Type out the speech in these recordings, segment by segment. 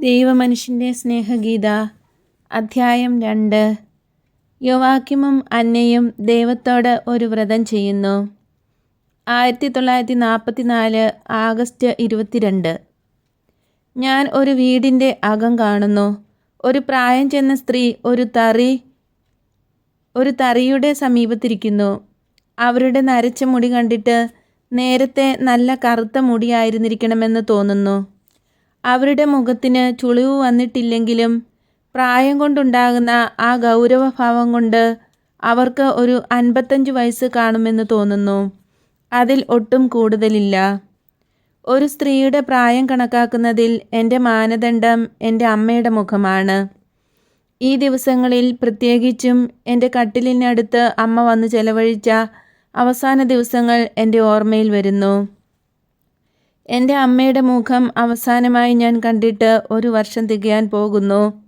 ദൈവമനുഷ്യന്റെ സ്നേഹഗീത അധ്യായം രണ്ട്. യുവാക്കിമും അന്നയും ദൈവത്തോട് ഒരു വ്രതം ചെയ്യുന്നു. ആയിരത്തി തൊള്ളായിരത്തി നാൽപ്പത്തി നാല് ആഗസ്റ്റ് ഇരുപത്തിരണ്ട്. ഞാൻ ഒരു വീടിന്റെ അകം കാണുന്നു. ഒരു പ്രായം ചെന്ന സ്ത്രീ ഒരു തറി ഒരു തറിയുടെ സമീപത്തിരിക്കുന്നു. അവരുടെ നരച്ച മുടി കണ്ടിട്ട് നേരത്തെ നല്ല കറുത്ത മുടിയായിരുന്നിരിക്കണമെന്ന് തോന്നുന്നു. അവരുടെ മുഖത്തിന് ചുളിവ് വന്നിട്ടില്ലെങ്കിലും പ്രായം കൊണ്ടുണ്ടാകുന്ന ആ ഗൗരവഭാവം കൊണ്ട് അവർക്ക് ഒരു അൻപത്തഞ്ച് വയസ്സ് കാണുമെന്ന് തോന്നുന്നു. അതിൽ ഒട്ടും കൂടുതലില്ല. ഒരു സ്ത്രീയുടെ പ്രായം കണക്കാക്കുന്നതിൽ എന്റെ മാനദണ്ഡം എന്റെ അമ്മയുടെ മുഖമാണ്. ഈ ദിവസങ്ങളിൽ പ്രത്യേകിച്ചും എന്റെ കട്ടിലിനടുത്ത് അമ്മ വന്ന് ചെലവഴിച്ച അവസാന ദിവസങ്ങൾ എന്റെ ഓർമ്മയിൽ വരുന്നു. എന്റെ അമ്മയുടെ മുഖം അവസാനമായി ഞാൻ കണ്ടിട്ട് ഒരു വർഷം തികയാൻ പോകുന്നു.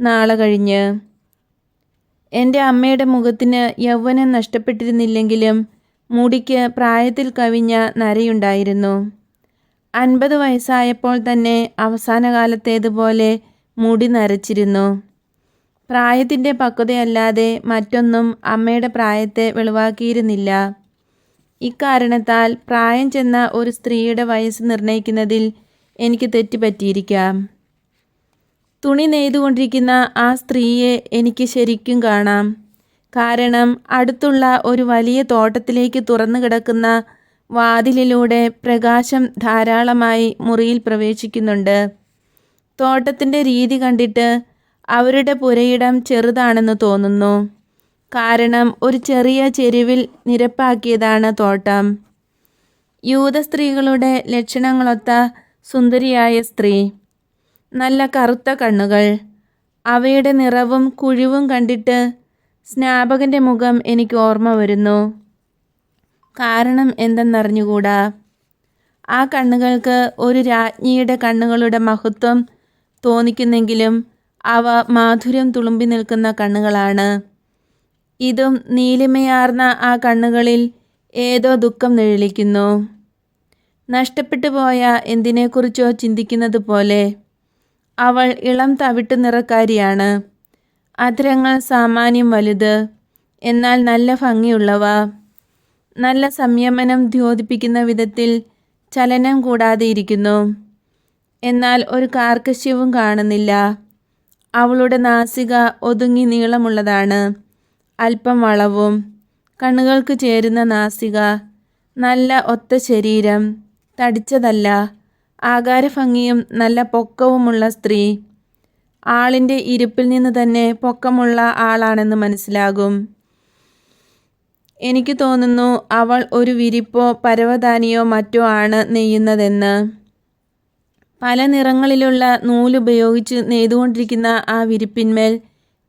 നാളെ കഴിഞ്ഞ്. എന്റെ അമ്മയുടെ മുഖത്തിന് യൗവനം നഷ്ടപ്പെട്ടിരുന്നില്ലെങ്കിലും മുടിക്ക് പ്രായത്തിൽ കവിഞ്ഞ നരയുണ്ടായിരുന്നു. അൻപത് വയസ്സായപ്പോൾ തന്നെ അവസാന കാലത്തേതുപോലെ മുടി നരച്ചിരുന്നു. പ്രായത്തിന്റെ പക്വതയല്ലാതെ മറ്റൊന്നും അമ്മയുടെ പ്രായത്തെ വെളിവാക്കിയിരുന്നില്ല. ഇക്കാരണത്താൽ പ്രായം ചെന്ന ഒരു സ്ത്രീയുടെ വയസ്സ് നിർണയിക്കുന്നതിൽ എനിക്ക് തെറ്റുപറ്റിയിരിക്കാം. തുണി നെയ്തുകൊണ്ടിരിക്കുന്ന ആ സ്ത്രീയെ എനിക്ക് ശരിക്കും കാണാം. കാരണം അടുത്തുള്ള ഒരു വലിയ തോട്ടത്തിലേക്ക് തുറന്നു കിടക്കുന്ന വാതിലിലൂടെ പ്രകാശം ധാരാളമായി മുറിയിൽ പ്രവേശിക്കുന്നുണ്ട്. തോട്ടത്തിന്റെ രീതി കണ്ടിട്ട് അവരുടെ പുരയിടം ചെറുതാണെന്ന് തോന്നുന്നു. കാരണം ഒരു ചെറിയ ചെരുവിൽ നിരപ്പാക്കിയതാണ് തോട്ടം. യൂത സ്ത്രീകളുടെ ലക്ഷണങ്ങളൊത്ത സുന്ദരിയായ സ്ത്രീ. നല്ല കറുത്ത കണ്ണുകൾ. അവയുടെ നിറവും കുഴിവും കണ്ടിട്ട് സ്നാപകന്റെ മുഖം എനിക്ക് ഓർമ്മ വരുന്നു. കാരണം എന്തെന്നറിഞ്ഞുകൂടാ? ആ കണ്ണുകൾക്ക് ഒരു രാജ്ഞിയുടെ കണ്ണുകളുടെ മഹത്വം തോന്നിക്കുന്നെങ്കിലും അവ മാധുര്യം തുളുമ്പി നിൽക്കുന്ന കണ്ണുകളാണ്. ഇതും നീലിമയാർന്ന ആ കണ്ണുകളിൽ ഏതോ ദുഃഖം നിഴലിക്കുന്നു. നഷ്ടപ്പെട്ടു പോയ എന്തിനെക്കുറിച്ചോ ചിന്തിക്കുന്നത് പോലെ അവൾ ഇളം തവിട്ട് നിറക്കാരിയാണ്. അധരങ്ങൾ സാമാന്യം വലുത് എന്നാൽ നല്ല ഭംഗിയുള്ളവ. നല്ല സംയമനം ദ്യോതിപ്പിക്കുന്ന വിധത്തിൽ ചലനം കൂടാതെ ഇരിക്കുന്നു. എന്നാൽ ഒരു കാർക്കശ്യവും കാണുന്നില്ല. അവളുടെ നാസിക ഒതുങ്ങി നീളമുള്ളതാണ്. അല്പം വളവും കണ്ണുകൾക്ക് ചേരുന്ന നാസിക നല്ല ഒത്ത ശരീരം തടിച്ചതല്ല ആകാരഭംഗിയും നല്ല പൊക്കവുമുള്ള സ്ത്രീ. ആളിന്റെ ഇരിപ്പിൽ നിന്ന് തന്നെ പൊക്കമുള്ള ആളാണെന്ന് മനസ്സിലാകും. എനിക്ക് തോന്നുന്നു അവൾ ഒരു വിരിപ്പോ പരവതാനിയോ മറ്റോ ആണ് നെയ്യുന്നതെന്ന്. പല നിറങ്ങളിലുള്ള നൂലുപയോഗിച്ച് നെയ്തുകൊണ്ടിരിക്കുന്ന ആ വിരിപ്പിന്മേൽ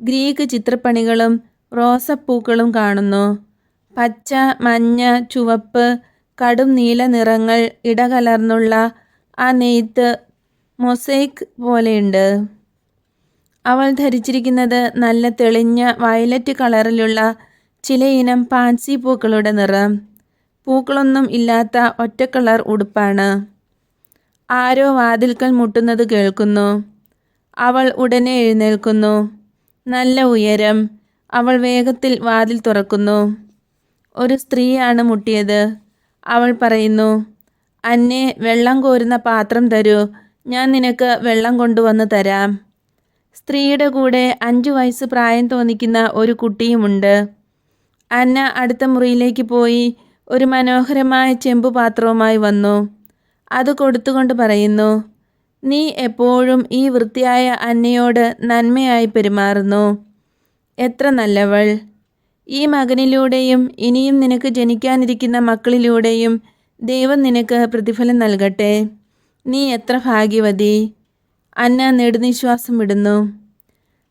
ഗ്രീക്ക് ചിത്രപ്പണികളും റോസപ്പൂക്കളും കാണുന്നു. പച്ച മഞ്ഞ ചുവപ്പ് കടും നീല നിറങ്ങൾ ഇടകലർന്നുള്ള ആ നെയ്ത്ത് മൊസൈക്ക് പോലെയുണ്ട്. അവൾ ധരിച്ചിരിക്കുന്നത് നല്ല തെളിഞ്ഞ വയലറ്റ് കളറിലുള്ള ചിലയിനം പാൻസി പൂക്കളുടെ നിറം. പൂക്കളൊന്നും ഇല്ലാത്ത ഒറ്റ കളർ ഉടുപ്പാണ്. ആരോ വാതിൽക്കൽ മുട്ടുന്നത് കേൾക്കുന്നു. അവൾ ഉടനെ എഴുന്നേൽക്കുന്നു. നല്ല ഉയരം അവൾ വേഗത്തിൽ വാതിൽ തുറക്കുന്നു. ഒരു സ്ത്രീയാണ് മുട്ടിയത്. അവൾ പറയുന്നു അന്നെ വെള്ളം കോരുന്ന പാത്രം തരൂ. ഞാൻ നിനക്ക് വെള്ളം കൊണ്ടുവന്ന് തരാം. സ്ത്രീയുടെ കൂടെ അഞ്ചു വയസ്സ് പ്രായം തോന്നിക്കുന്ന ഒരു കുട്ടിയുമുണ്ട്. അന്ന അടുത്ത മുറിയിലേക്ക് പോയി ഒരു മനോഹരമായ ചെമ്പു പാത്രവുമായി വന്നു. അത് കൊടുത്തുകൊണ്ട് പറയുന്നു നീ എപ്പോഴും ഈ വൃത്തിയായ അന്നയോട് നന്മയായി പെരുമാറുന്നു. എത്ര നല്ലവൾ. ഈ മകനിലൂടെയും ഇനിയും നിനക്ക് ജനിക്കാനിരിക്കുന്ന മക്കളിലൂടെയും ദൈവം നിനക്ക് പ്രതിഫലം നൽകട്ടെ. നീ എത്ര ഭാഗ്യവതി. അന്ന നെടുനിശ്വാസം വിടുന്നു.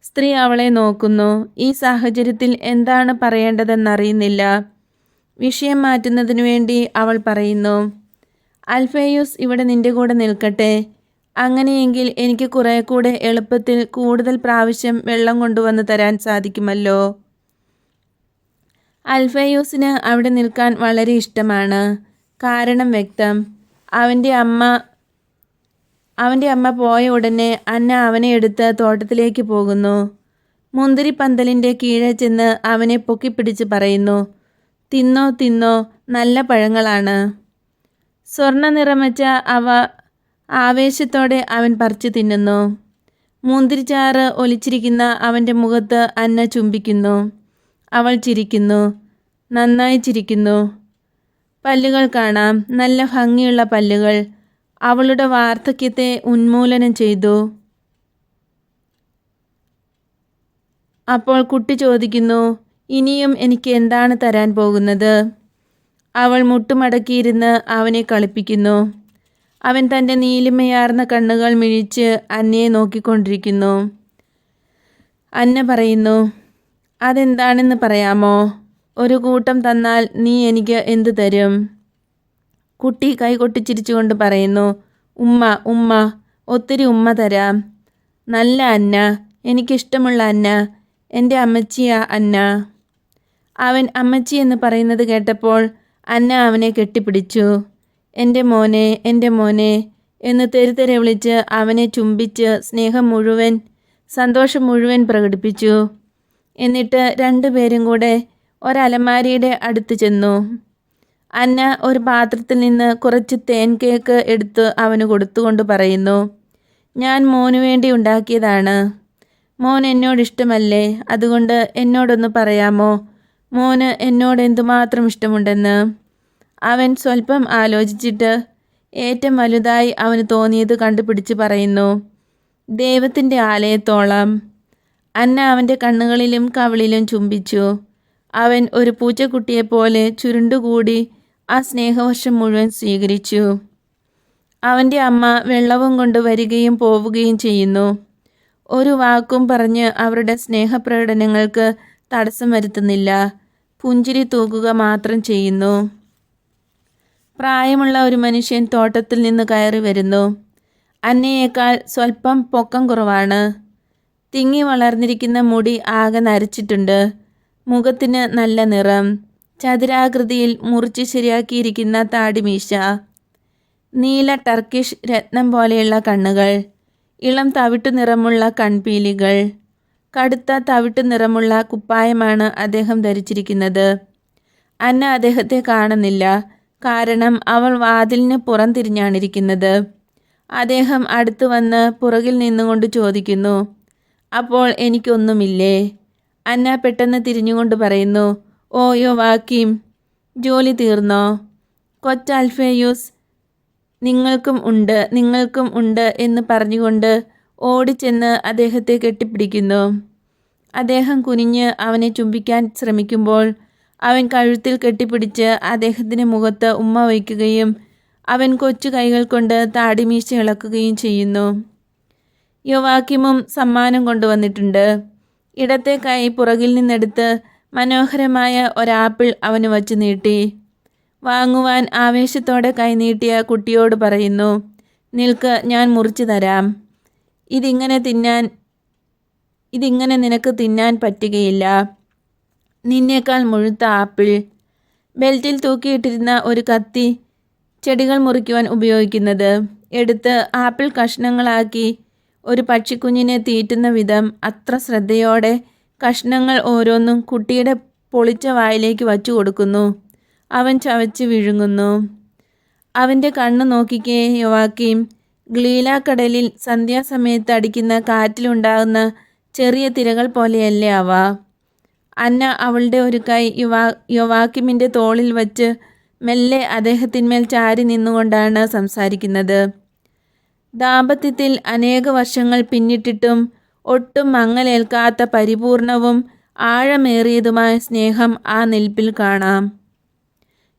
സ്ത്രീ അവളെ നോക്കുന്നു. ഈ സാഹചര്യത്തിൽ എന്താണ് പറയേണ്ടതെന്നറിയുന്നില്ല. വിഷയം മാറ്റുന്നതിനു വേണ്ടി അവൾ പറയുന്നു. അൽഫേയൂസ് ഇവിടെ നിന്റെ കൂടെ നിൽക്കട്ടെ. അങ്ങനെയെങ്കിൽ എനിക്ക് കുറേ കൂടെ എളുപ്പത്തിൽ കൂടുതൽ പ്രാവശ്യം വെള്ളം കൊണ്ടുവന്ന് തരാൻ സാധിക്കുമല്ലോ. അൽഫയൂസിന് അവിടെ നിൽക്കാൻ വളരെ ഇഷ്ടമാണ്. കാരണം വ്യക്തം. അവന്റെ അമ്മ അവന്റെ അമ്മ പോയ ഉടനെ അന്ന അവനെ എടുത്ത് തോട്ടത്തിലേക്ക് പോകുന്നു. മുന്തിരി പന്തലിന്റെ കീഴെ ചെന്ന് അവനെ പൊക്കിപ്പിടിച്ച് പറയുന്നു തിന്നോ തിന്നോ നല്ല പഴങ്ങളാണ്. സ്വർണ നിറം വെച്ച അവ ആവേശത്തോടെ അവൻ പറിച്ചു തിന്നുന്നു. മുന്തിരിച്ചാറ് ഒലിച്ചിരിക്കുന്ന അവന്റെ മുഖത്ത് അന്ന ചുംബിക്കുന്നു. അവൾ ചിരിക്കുന്നു. നന്നായി ചിരിക്കുന്നു. പല്ലുകൾ കാണാം. നല്ല ഭംഗിയുള്ള പല്ലുകൾ. അവളുടെ വാർദ്ധക്യത്തെ ഉന്മൂലനം ചെയ്തു. അപ്പോൾ കുട്ടി ചോദിക്കുന്നു ഇനിയും എനിക്ക് എന്താണ് തരാൻ പോകുന്നത്? അവൾ മുട്ടുമടക്കിയിരുന്ന് അവനെ കളിപ്പിക്കുന്നു. അവൻ തന്റെ നീലിമയാർന്ന കണ്ണുകൾ മിഴിച്ച് അന്നയെ നോക്കിക്കൊണ്ടിരിക്കുന്നു. അന്ന പറയുന്നു അതെന്താണെന്ന് പറയാമോ? ഒരു കൂട്ടം തന്നാൽ നീ എനിക്ക് എന്തു തരും? കുട്ടി കൈകൊട്ടിച്ചിരിച്ചുകൊണ്ട് പറയുന്നു ഉമ്മ ഉമ്മ ഒത്തിരി ഉമ്മ തരാം. നല്ല അന്ന എനിക്കിഷ്ടമുള്ള അന്ന എന്റെ അമ്മച്ചിയാ അന്ന. അവൻ അമ്മച്ചി എന്ന് പറയുന്നത് കേട്ടപ്പോൾ അന്ന അവനെ കെട്ടിപ്പിടിച്ചു. എന്റെ മോനെ എന്റെ മോനെ എന്ന് തെരുതെരെ വിളിച്ച് അവനെ ചുംബിച്ച് സ്നേഹം മുഴുവൻ സന്തോഷം മുഴുവൻ പ്രകടിപ്പിച്ചു. എന്നിട്ട് രണ്ടു പേരും കൂടെ ഒരലമാരിയുടെ അടുത്ത് ചെന്നു. അന്ന ഒരു പാത്രത്തിൽ നിന്ന് കുറച്ച് തേൻ കേക്ക് എടുത്ത് അവന് കൊടുത്തുകൊണ്ട് പറയുന്നു ഞാൻ മോന് വേണ്ടി ഉണ്ടാക്കിയതാണ്. മോൻ എന്നോട് ഇഷ്ടമല്ലേ? അതുകൊണ്ട് എന്നോടൊന്ന് പറയാമോ? മോന് എന്നോട് എന്തുമാത്രം ഇഷ്ടമുണ്ടെന്ന്? അവൻ സ്വല്പം ആലോചിച്ചിട്ട് ഏറ്റവും വലുതായി അവന് തോന്നിയത് കണ്ടുപിടിച്ച് പറയുന്നു ദൈവത്തിന്റെ ആലയത്തോളം. അന്ന അവന്റെ കണ്ണുകളിലും കവിളിലും ചുംബിച്ചു. അവൻ ഒരു പൂച്ചക്കുട്ടിയെപ്പോലെ ചുരുണ്ടുകൂടി ആ സ്നേഹവർഷം മുഴുവൻ സ്വീകരിച്ചു. അവന്റെ അമ്മ വെള്ളവും കൊണ്ട് വരികയും പോവുകയും ചെയ്യുന്നു. ഒരു വാക്കും പറഞ്ഞ് അവരുടെ സ്നേഹപ്രകടനങ്ങൾക്ക് തടസ്സം വരുത്തുന്നില്ല. പുഞ്ചിരി തൂക്കുക മാത്രം ചെയ്യുന്നു. പ്രായമുള്ള ഒരു മനുഷ്യൻ തോട്ടത്തിൽ നിന്ന് കയറി വരുന്നു. അന്നയേക്കാൾ സ്വല്പം പൊക്കം കുറവാണ്. തിങ്ങി വളർന്നിരിക്കുന്ന മുടി ആകെ നരച്ചിട്ടുണ്ട്. മുഖത്തിന് നല്ല നിറം. ചതുരാകൃതിയിൽ മുറിച്ച് ശരിയാക്കിയിരിക്കുന്ന താടിമീശ നീല ടർക്കിഷ് രത്നം പോലെയുള്ള കണ്ണുകൾ. ഇളം തവിട്ടു നിറമുള്ള കൺപീലികൾ. കടുത്ത തവിട്ടു നിറമുള്ള കുപ്പായമാണ് അദ്ദേഹം ധരിച്ചിരിക്കുന്നത്. അന്ന അദ്ദേഹത്തെ കാണുന്നില്ല. കാരണം അവൾ വാതിലിന് പുറം തിരിഞ്ഞാണിരിക്കുന്നത് അദ്ദേഹം അടുത്തു വന്ന് പുറകിൽ നിന്നുകൊണ്ട് ചോദിക്കുന്നു അപ്പോൾ എനിക്കൊന്നുമില്ലേ? അന്ന പെട്ടെന്ന് തിരിഞ്ഞുകൊണ്ട് പറയുന്നു ഓയോ വാക്കിം ജോലി തീർന്നോ? കൊച്ചാൽഫേയൂസ് നിങ്ങൾക്കും ഉണ്ട് നിങ്ങൾക്കും ഉണ്ട് എന്ന് പറഞ്ഞുകൊണ്ട് ഓടിച്ചെന്ന് അദ്ദേഹത്തെ കെട്ടിപ്പിടിക്കുന്നു. അദ്ദേഹം കുനിഞ്ഞ് അവനെ ചുംബിക്കാൻ ശ്രമിക്കുമ്പോൾ അവൻ കഴുത്തിൽ കെട്ടിപ്പിടിച്ച് അദ്ദേഹത്തിന്റെ മുഖത്ത് ഉമ്മ വയ്ക്കുകയും അവൻ കൊച്ചു കൈകൾ കൊണ്ട് താടിമീശ ഇളക്കുകയും ചെയ്യുന്നു. യുവാക്കിമും സമ്മാനം കൊണ്ടുവന്നിട്ടുണ്ട്. ഇടത്തെ കൈ പുറകിൽ നിന്നെടുത്ത് മനോഹരമായ ഒരാപ്പിൾ അവന് വച്ച് നീട്ടി. വാങ്ങുവാൻ ആവേശത്തോടെ കൈനീട്ടിയ കുട്ടിയോട് പറയുന്നു നിൽക്ക് ഞാൻ മുറിച്ചു തരാം. ഇതിങ്ങനെ തിന്നാൻ ഇതിങ്ങനെ നിനക്ക് തിന്നാൻ പറ്റുകയില്ല. നിന്നേക്കാൾ മുഴുത്ത ആപ്പിൾ. ബെൽറ്റിൽ തൂക്കിയിട്ടിരുന്ന ഒരു കത്തി ചെടികൾ മുറിക്കുവാൻ ഉപയോഗിക്കുന്നത്. എടുത്ത് ആപ്പിൾ കഷ്ണങ്ങളാക്കി ഒരു പക്ഷിക്കുഞ്ഞിനെ തീറ്റുന്ന വിധം അത്ര ശ്രദ്ധയോടെ കഷ്ണങ്ങൾ ഓരോന്നും കുട്ടിയുടെ പൊളിച്ച വായിലേക്ക് വച്ചു കൊടുക്കുന്നു. അവൻ ചവച്ച് വിഴുങ്ങുന്നു. അവന്റെ കണ്ണ് നോക്കിക്കേ യുവാക്കിയും ഗ്ലീലാക്കടലിൽ സന്ധ്യാസമയത്ത് അടിക്കുന്ന കാറ്റിലുണ്ടാകുന്ന ചെറിയ തിരകൾ പോലെയല്ലേ അവ. അന്ന അവളുടെ ഒരു കൈ യുവാ യുവാക്കിമിന്റെ തോളിൽ വച്ച് മെല്ലെ അദ്ദേഹത്തിന്മേൽ ചാരി നിന്നുകൊണ്ടാണ് സംസാരിക്കുന്നത്. ദാമ്പത്യത്തിൽ അനേക വർഷങ്ങൾ പിന്നിട്ടിട്ടും ഒട്ടും മങ്ങലേൽക്കാത്ത പരിപൂർണവും ആഴമേറിയതുമായ സ്നേഹം ആ നിൽപ്പിൽ കാണാം.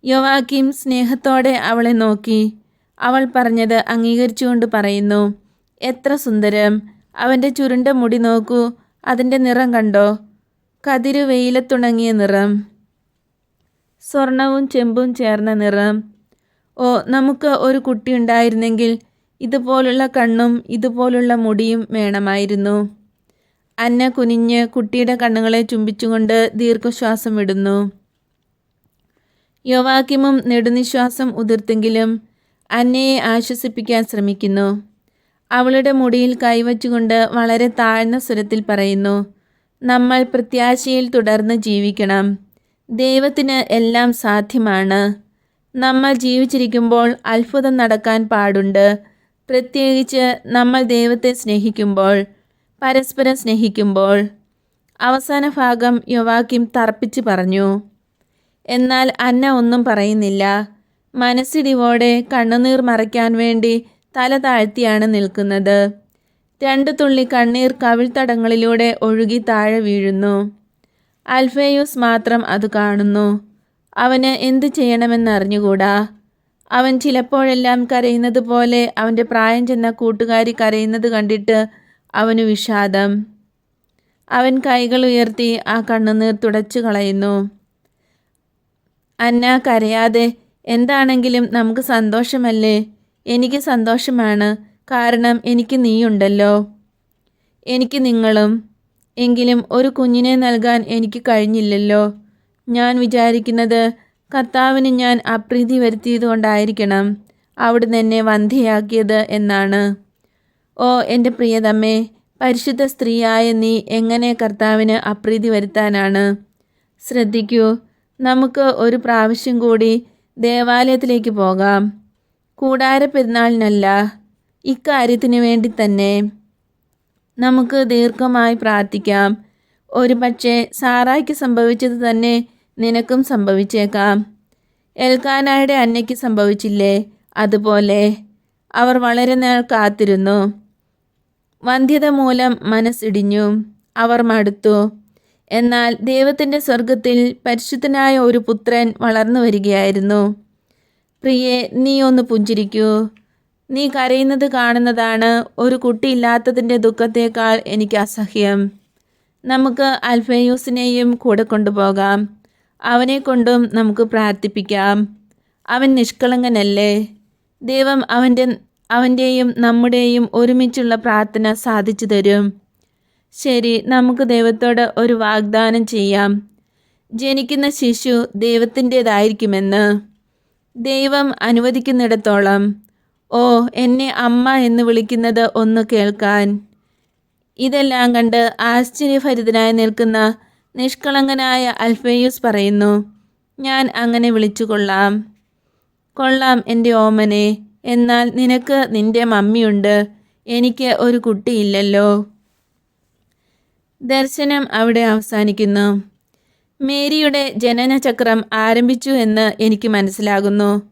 യുവാക്കിം സ്നേഹത്തോടെ അവളെ നോക്കി. അവൾ പറഞ്ഞത് അംഗീകരിച്ചുകൊണ്ട് പറയുന്നു എത്ര സുന്ദരം. അവന്റെ ചുരുണ്ട മുടി നോക്കൂ. അതിന്റെ നിറം കണ്ടോ? കതിരു വെയിലത്തുണങ്ങിയ നിറം. സ്വർണവും ചെമ്പും ചേർന്ന നിറം. ഓ നമുക്ക് ഒരു കുട്ടി ഉണ്ടായിരുന്നെങ്കിൽ ഇതുപോലുള്ള കണ്ണും ഇതുപോലുള്ള മുടിയും വേണമായിരുന്നു. അന്ന കുനിഞ്ഞ് കുട്ടിയുടെ കണ്ണുകളെ ചുംബിച്ചുകൊണ്ട് ദീർഘശ്വാസം വിടുന്നു. യോവാക്കിമും നെടുനിശ്വാസം ഉതിർത്തെങ്കിലും അന്നയെ ആശ്വസിപ്പിക്കാൻ ശ്രമിക്കുന്നു. അവളുടെ മുടിയിൽ കൈവച്ചുകൊണ്ട് വളരെ താഴ്ന്ന സ്വരത്തിൽ പറയുന്നു നമ്മൾ പ്രത്യാശയിൽ തുടർന്ന് ജീവിക്കണം. ദൈവത്തിന് എല്ലാം സാധ്യമാണ്. നമ്മൾ ജീവിച്ചിരിക്കുമ്പോൾ അത്ഭുതം നടക്കാൻ പാടുണ്ട്. പ്രത്യേകിച്ച് നമ്മൾ ദൈവത്തെ സ്നേഹിക്കുമ്പോൾ പരസ്പരം സ്നേഹിക്കുമ്പോൾ. അവസാന ഭാഗം യുവാക്കിം തർപ്പിച്ച് പറഞ്ഞു. എന്നാൽ അന്ന ഒന്നും പറയുന്നില്ല. മനസ്സിടിവോടെ കണ്ണുനീർ മറയ്ക്കാൻ വേണ്ടി തല താഴ്ത്തിയാണ് നിൽക്കുന്നത്. രണ്ടു തുള്ളി കണ്ണീർ കവിൾത്തടങ്ങളിലൂടെ ഒഴുകി താഴെ വീഴുന്നു. അൽഫേയൂസ് മാത്രം അത് കാണുന്നു. അവന് എന്തു ചെയ്യണമെന്നറിഞ്ഞുകൂടാ? അവൻ ചിലപ്പോഴെല്ലാം കരയുന്നത് പോലെ അവന്റെ പ്രായം ചെന്ന കൂട്ടുകാരി കരയുന്നത് കണ്ടിട്ട് അവന് വിഷാദം. അവൻ കൈകൾ ഉയർത്തി ആ കണ്ണുനീർ തുടച്ചു കളയുന്നു. അന്ന കരയാതെ എന്താണെങ്കിലും നമുക്ക് സന്തോഷമല്ലേ? എനിക്ക് സന്തോഷമാണ്. കാരണം എനിക്ക് നീയുണ്ടല്ലോ. എനിക്ക് നിങ്ങളും. എങ്കിലും ഒരു കുഞ്ഞിനെ നൽകാൻ എനിക്ക് കഴിഞ്ഞില്ലല്ലോ. ഞാൻ വിചാരിക്കുന്നത് കർത്താവിന് ഞാൻ അപ്രീതി വരുത്തിയതുകൊണ്ടായിരിക്കണം അവിടുന്ന് എന്നെ വന്ധ്യയാക്കിയത് എന്നാണ്. ഓ എന്റെ പ്രിയതമ്മേ പരിശുദ്ധ സ്ത്രീയായ നീ എങ്ങനെ കർത്താവിന് അപ്രീതി വരുത്താനാണ്? ശ്രദ്ധിക്കൂ നമുക്ക് ഒരു പ്രാവശ്യം കൂടി ദേവാലയത്തിലേക്ക് പോകാം. കൂടാര പെരുന്നാളിനല്ല ഇക്കാര്യത്തിന് വേണ്ടി തന്നെ നമുക്ക് ദീർഘമായി പ്രാർത്ഥിക്കാം. ഒരു പക്ഷേ സാറായ്ക്ക് സംഭവിച്ചത് തന്നെ നിനക്കും സംഭവിച്ചേക്കാം. എൽക്കാനായുടെ അന്നയ്ക്ക് സംഭവിച്ചില്ലേ? അതുപോലെ അവർ വളരെ നാൾ കാത്തിരുന്നു. വന്ധ്യത മൂലം മനസ്സിടിഞ്ഞു. അവർ മടുത്തു. എന്നാൽ ദൈവത്തിന്റെ സ്വർഗത്തിൽ പരിശുദ്ധനായ ഒരു പുത്രൻ വളർന്നു വരികയായിരുന്നു. പ്രിയെ നീ ഒന്ന് പുഞ്ചിരിക്കൂ. നീ കരയുന്നത് കാണുന്നതാണ് ഒരു കുട്ടിയില്ലാത്തതിന്റെ ദുഃഖത്തേക്കാൾ എനിക്ക് അസഹ്യം. നമുക്ക് അൽഫയൂസിനെയും കൂടെ കൊണ്ടുപോകാം. അവനെ കൊണ്ടും നമുക്ക് പ്രാർത്ഥിപ്പിക്കാം. അവൻ നിഷ്കളങ്കനല്ലേ? ദൈവം അവന്റെ അവന്റെയും നമ്മുടെയും ഒരുമിച്ചുള്ള പ്രാർത്ഥന സാധിച്ചു തരും. ശരി നമുക്ക് ദൈവത്തോട് ഒരു വാഗ്ദാനം ചെയ്യാം. ജനിക്കുന്ന ശിശു ദൈവത്തിന്റേതായിരിക്കുമെന്ന് ദൈവം അനുവദിക്കുന്നിടത്തോളം ഓ എന്നെ അമ്മ എന്ന് വിളിക്കുന്നത് ഒന്ന് കേൾക്കാൻ. ഇതെല്ലാം കണ്ട് ആശ്ചര്യഭരിതനായി നിൽക്കുന്ന നിഷ്കളങ്കനായ അൽഫേയൂസ് പറയുന്നു ഞാൻ അങ്ങനെ വിളിച്ചു കൊള്ളാം. കൊള്ളാം എന്റെ ഓമനെ എന്നാൽ നിനക്ക് നിന്റെ മമ്മിയുണ്ട് എനിക്ക് ഒരു കുട്ടിയില്ലല്ലോ. ദർശനം അവിടെ അവസാനിക്കുന്നു. മേരിയുടെ ജനനചക്രം ആരംഭിച്ചു എന്ന് എനിക്ക് മനസ്സിലാകുന്നു.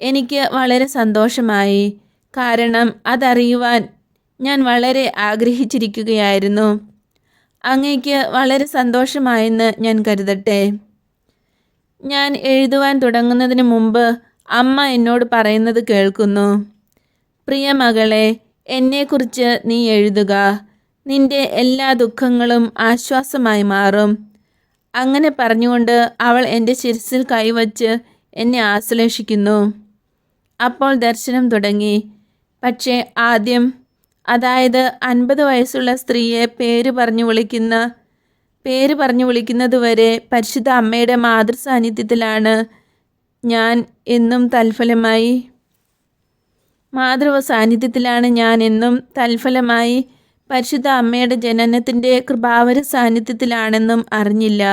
എനിക്ക് വളരെ സന്തോഷമായി. കാരണം അതറിയുവാൻ ഞാൻ വളരെ ആഗ്രഹിച്ചിരിക്കുകയായിരുന്നു. അങ്ങേക്ക് വളരെ സന്തോഷമായെന്ന് ഞാൻ കരുതട്ടെ. ഞാൻ എഴുതുവാൻ തുടങ്ങുന്നതിന് മുമ്പ് അമ്മ എന്നോട് പറയുന്നത് കേൾക്കുന്നു. പ്രിയ മകളെ എന്നെക്കുറിച്ച് നീ എഴുതുക. നിന്റെ എല്ലാ ദുഃഖങ്ങളും ആശ്വാസമായി മാറും അങ്ങനെ പറഞ്ഞുകൊണ്ട് അവൾ എന്റെ ശിരസിൽ കൈവച്ച് എന്നെ ആശ്ലേഷിക്കുന്നു. അപ്പോൾ ദർശനം തുടങ്ങി. പക്ഷേ ആദ്യം അതായത് അൻപത് വയസ്സുള്ള സ്ത്രീയെ പേര് പറഞ്ഞു വിളിക്കുന്ന പേര് പറഞ്ഞു വിളിക്കുന്നതുവരെ പരിശുദ്ധ അമ്മയുടെ മാതൃസാന്നിധ്യത്തിലാണ് ഞാൻ എന്നും തൽഫലമായി മാതൃവ സാന്നിധ്യത്തിലാണ് ഞാൻ എന്നും തൽഫലമായി പരിശുദ്ധ അമ്മയുടെ ജനനത്തിന്റെ കൃപാവര സാന്നിധ്യത്തിലാണെന്നും അറിഞ്ഞില്ല.